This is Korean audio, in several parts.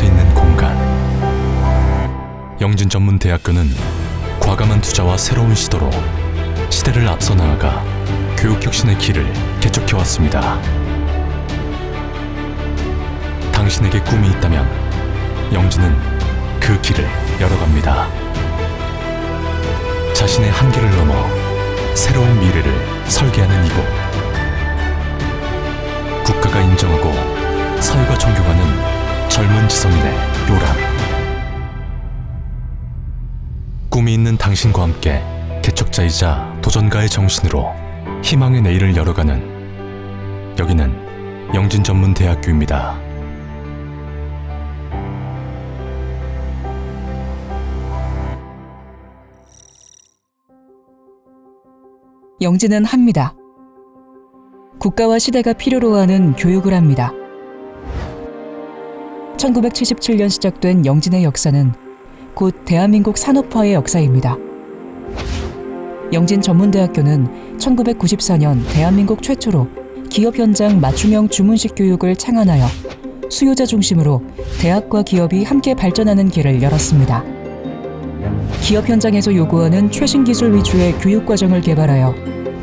서 있는 공간. 영진 전문 대학교는 과감한 투자와 새로운 시도로 시대를 앞서 나아가 교육 혁신의 길을 개척해 왔습니다. 당신에게 꿈이 있다면 영진은 그 길을 열어갑니다. 자신의 한계를 넘어 새로운 미래를 설계하는 이곳. 국가가 인정하고 사회가 존경하는 젊은 지성인의 요람. 꿈이 있는 당신과 함께 개척자이자 도전가의 정신으로 희망의 내일을 열어가는 여기는 영진 전문 대학교입니다. 영진은 합니다. 국가와 시대가 필요로 하는 교육을 합니다. 1977년 시작된 영진의 역사는 곧 대한민국 산업화의 역사입니다. 영진 전문대학교는 1994년 대한민국 최초로 기업 현장 맞춤형 주문식 교육을 창안하여 수요자 중심으로 대학과 기업이 함께 발전하는 길을 열었습니다. 기업 현장에서 요구하는 최신 기술 위주의 교육 과정을 개발하여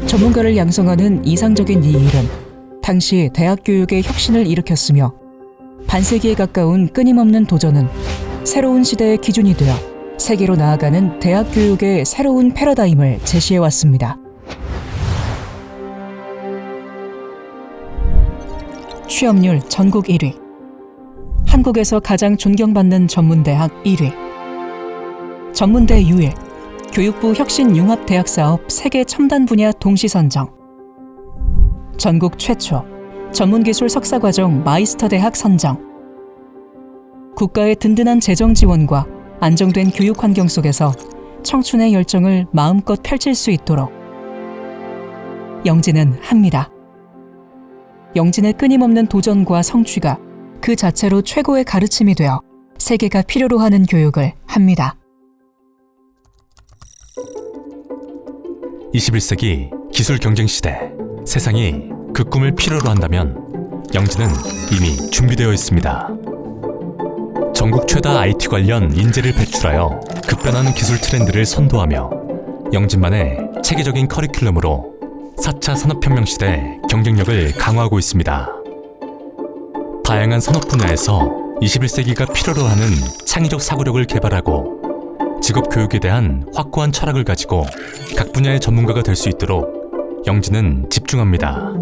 전문가를 양성하는 이상적인 이 일은 당시 대학 교육의 혁신을 일으켰으며 반세기에 가까운 끊임없는 도전은 새로운 시대의 기준이 되어 세계로 나아가는 대학 교육의 새로운 패러다임을 제시해 왔습니다. 취업률 전국 1위. 한국에서 가장 존경받는 전문대학 1위. 전문대 유일. 교육부 혁신 융합 대학 사업 세계 첨단 분야 동시 선정. 전국 최초 전문기술 석사 과정 마이스터 대학 선정. 국가의 든든한 재정 지원과 안정된 교육 환경 속에서 청춘의 열정을 마음껏 펼칠 수 있도록 영진은 합니다. 영진의 끊임없는 도전과 성취가 그 자체로 최고의 가르침이 되어 세계가 필요로 하는 교육을 합니다. 21세기 기술 경쟁 시대 세상이 그 꿈을 필요로 한다면 영진은 이미 준비되어 있습니다. 전국 최다 IT 관련 인재를 배출하여 급변하는 기술 트렌드를 선도하며 영진만의 체계적인 커리큘럼으로 4차 산업혁명 시대 경쟁력을 강화하고 있습니다. 다양한 산업 분야에서 21세기가 필요로 하는 창의적 사고력을 개발하고 직업 교육에 대한 확고한 철학을 가지고 각 분야의 전문가가 될 수 있도록 영진은 집중합니다.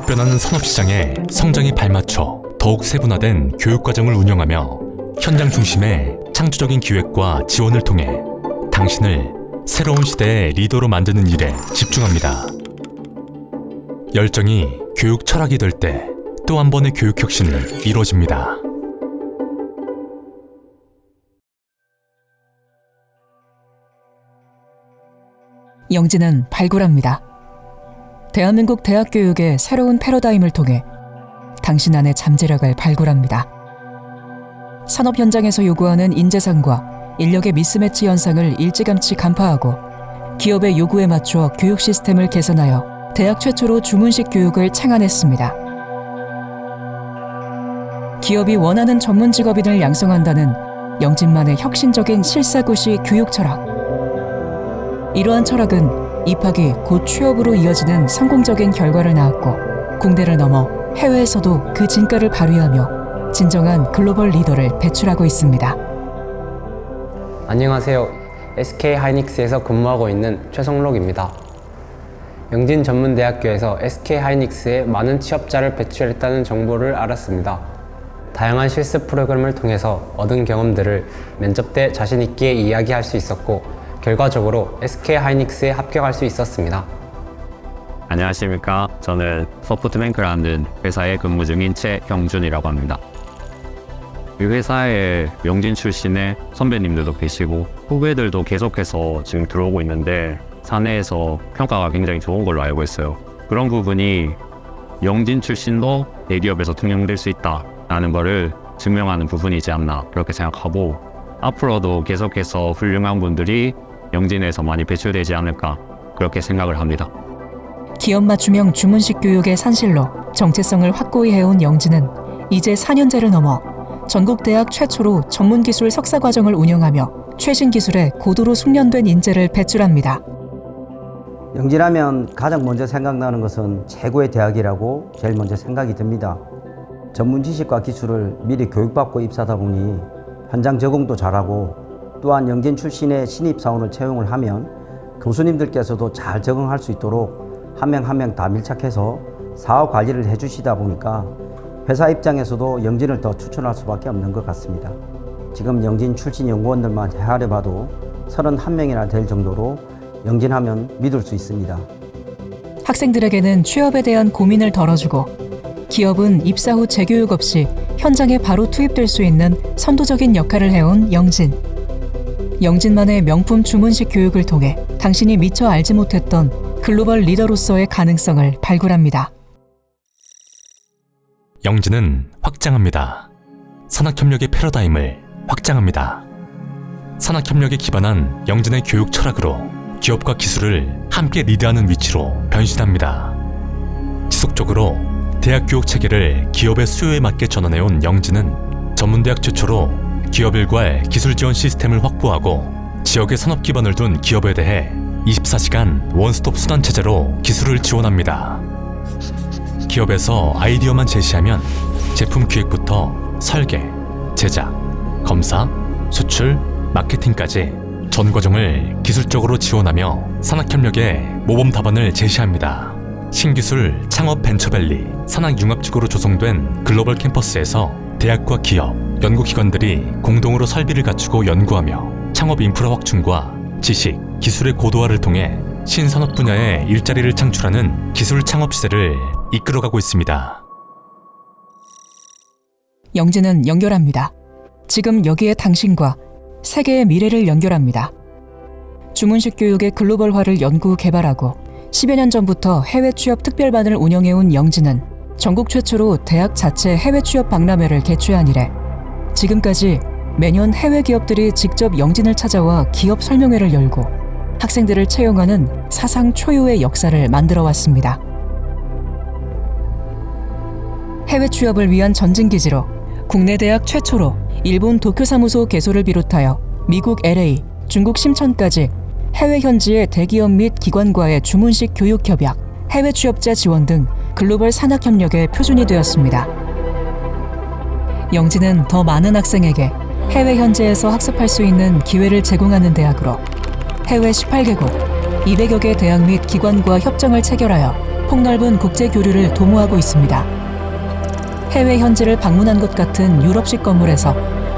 급변하는 산업 시장에 성장이 발맞춰 더욱 세분화된 교육 과정을 운영하며 현장 중심의 창조적인 기획과 지원을 통해 당신을 새로운 시대의 리더로 만드는 일에 집중합니다. 열정이 교육 철학이 될 때 또 한 번의 교육 혁신이 이루어집니다. 영진은 발굴합니다. 대한민국 대학 교육의 새로운 패러다임을 통해 당신 안의 잠재력을 발굴합니다. 산업 현장에서 요구하는 인재상과 인력의 미스매치 현상을 일찌감치 간파하고 기업의 요구에 맞춰 교육 시스템을 개선하여 대학 최초로 주문식 교육을 창안했습니다. 기업이 원하는 전문 직업인을 양성한다는 영진만의 혁신적인 실사고시 교육 철학. 이러한 철학은 입학이 곧 취업으로 이어지는 성공적인 결과를 낳았고 공대를 넘어 해외에서도 그 진가를 발휘하며 진정한 글로벌 리더를 배출하고 있습니다. 안녕하세요. SK 하이닉스에서 근무하고 있는 최성록입니다. 영진 전문대학교에서 SK 하이닉스에 많은 취업자를 배출했다는 정보를 알았습니다. 다양한 실습 프로그램을 통해서 얻은 경험들을 면접 때 자신 있게 이야기할 수 있었고 결과적으로 SK 하이닉스에 합격할 수 있었습니다. 안녕하십니까. 저는 서포트뱅크라는 회사에 근무 중인 최경준이라고 합니다. 이 회사에 명진 출신의 선배님들도 계시고 후배들도 계속해서 지금 들어오고 있는데 사내에서 평가가 굉장히 좋은 걸로 알고 있어요. 그런 부분이 영진 출신도 대기업에서 통용될 수 있다라는 거를 증명하는 부분이지 않나 그렇게 생각하고 앞으로도 계속해서 훌륭한 분들이 영진에서 많이 배출되지 않을까 그렇게 생각을 합니다. 기업 맞춤형 주문식 교육의 산실로 정체성을 확고히 해온 영진은 이제 4년제를 넘어 전국 대학 최초로 전문 기술 석사 과정을 운영하며 최신 기술에 고도로 숙련된 인재를 배출합니다. 영진하면 가장 먼저 생각나는 것은 최고의 대학이라고 제일 먼저 생각이 듭니다. 전문 지식과 기술을 미리 교육받고 입사하다 보니 현장 적응도 잘하고 또한 영진 출신의 신입 사원을 채용을 하면 교수님들께서도 잘 적응할 수 있도록 한 명 한 명 다 밀착해서 사업 관리를 해주시다 보니까 회사 입장에서도 영진을 더 추천할 수밖에 없는 것 같습니다. 지금 영진 출신 연구원들만 헤아려 봐도 31명이나 될 정도로 영진하면 믿을 수 있습니다. 학생들에게는 취업에 대한 고민을 덜어주고 기업은 입사 후 재교육 없이 현장에 바로 투입될 수 있는 선도적인 역할을 해온 영진. 영진만의 명품 주문식 교육을 통해 당신이 미처 알지 못했던 글로벌 리더로서의 가능성을 발굴합니다. 영진은 확장합니다. 산학협력의 패러다임을 확장합니다. 산학협력에 기반한 영진의 교육 철학으로 기업과 기술을 함께 리드하는 위치로 변신합니다. 지속적으로 대학 교육 체계를 기업의 수요에 맞게 전환해온 영진은 전문대학 최초로 기업 일괄 기술 지원 시스템을 확보하고 지역의 산업 기반을 둔 기업에 대해 24시간 원스톱 수단 체제로 기술을 지원합니다. 기업에서 아이디어만 제시하면 제품 기획부터 설계, 제작, 검사, 수출, 마케팅까지 전 과정을 기술적으로 지원하며 산학협력의 모범 답안을 제시합니다. 신기술 창업 벤처밸리 산학융합지구로 조성된 글로벌 캠퍼스에서 대학과 기업, 연구기관들이 공동으로 설비를 갖추고 연구하며 창업 인프라 확충과 지식, 기술의 고도화를 통해 신산업 분야에 일자리를 창출하는 기술 창업 시대를 이끌어가고 있습니다. 영진은 연결합니다. 지금 여기에 당신과 세계의 미래를 연결합니다. 주문식 교육의 글로벌화를 연구 개발하고 10여 년 전부터 해외 취업 특별반을 운영해온 영진은 전국 최초로 대학 자체 해외 취업 박람회를 개최한 이래 지금까지 매년 해외 기업들이 직접 영진을 찾아와 기업 설명회를 열고 학생들을 채용하는 사상 초유의 역사를 만들어 왔습니다. 해외 취업을 위한 전진 기지로 국내 대학 최초로 일본 도쿄 사무소 개소를 비롯하여 미국 LA, 중국 심천까지 해외 현지의 대기업 및 기관과의 주문식 교육 협약, 해외 취업자 지원 등 글로벌 산학 협력의 표준이 되었습니다. 영지는 더 많은 학생에게 해외 현지에서 학습할 수 있는 기회를 제공하는 대학으로 해외 18개국, 200여 개 대학 및 기관과 협정을 체결하여 폭넓은 국제 교류를 도모하고 있습니다. 해외 현지를 방문한 것 같은 유럽식 건물에서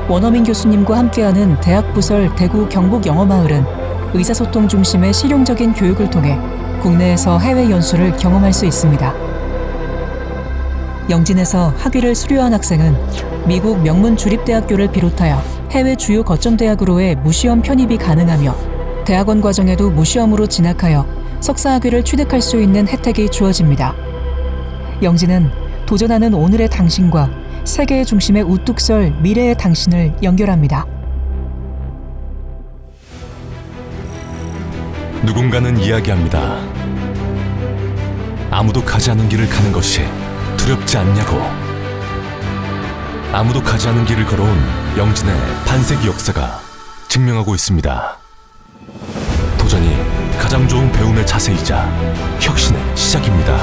원어민 교수님과 함께하는 대학 부설 대구 경북 영어 마을은 의사소통 중심의 실용적인 교육을 통해 국내에서 해외 연수를 경험할 수 있습니다. 영진에서 학위를 수료한 학생은 미국 명문 주립대학교를 비롯하여 해외 주요 거점 대학으로의 무시험 편입이 가능하며 대학원 과정에도 무시험으로 진학하여 석사 학위를 취득할 수 있는 혜택이 주어집니다. 영진은 도전하는 오늘의 당신과 세계의 중심에 우뚝 설 미래의 당신을 연결합니다. 누군가는 이야기합니다. 아무도 가지 않은 길을 가는 것이 두렵지 않냐고. 아무도 가지 않은 길을 걸어온 영진의 반세기 역사가 증명하고 있습니다. 도전이 가장 좋은 배움의 자세이자 혁신의 시작입니다.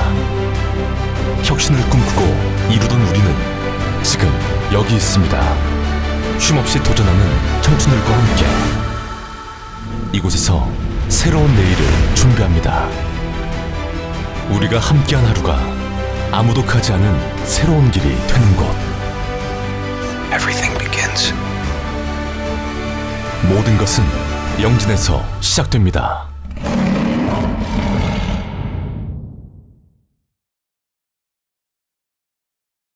혁신을 꿈꾸고 이루던 우리는 지금 여기 있습니다. 쉼없이 도전하는 청춘들과 함께 이곳에서 새로운 내일을 준비합니다. 우리가 함께한 하루가 아무도 가지 않은 새로운 길이 되는 곳. Everything begins 모든 것은 영진에서 시작됩니다.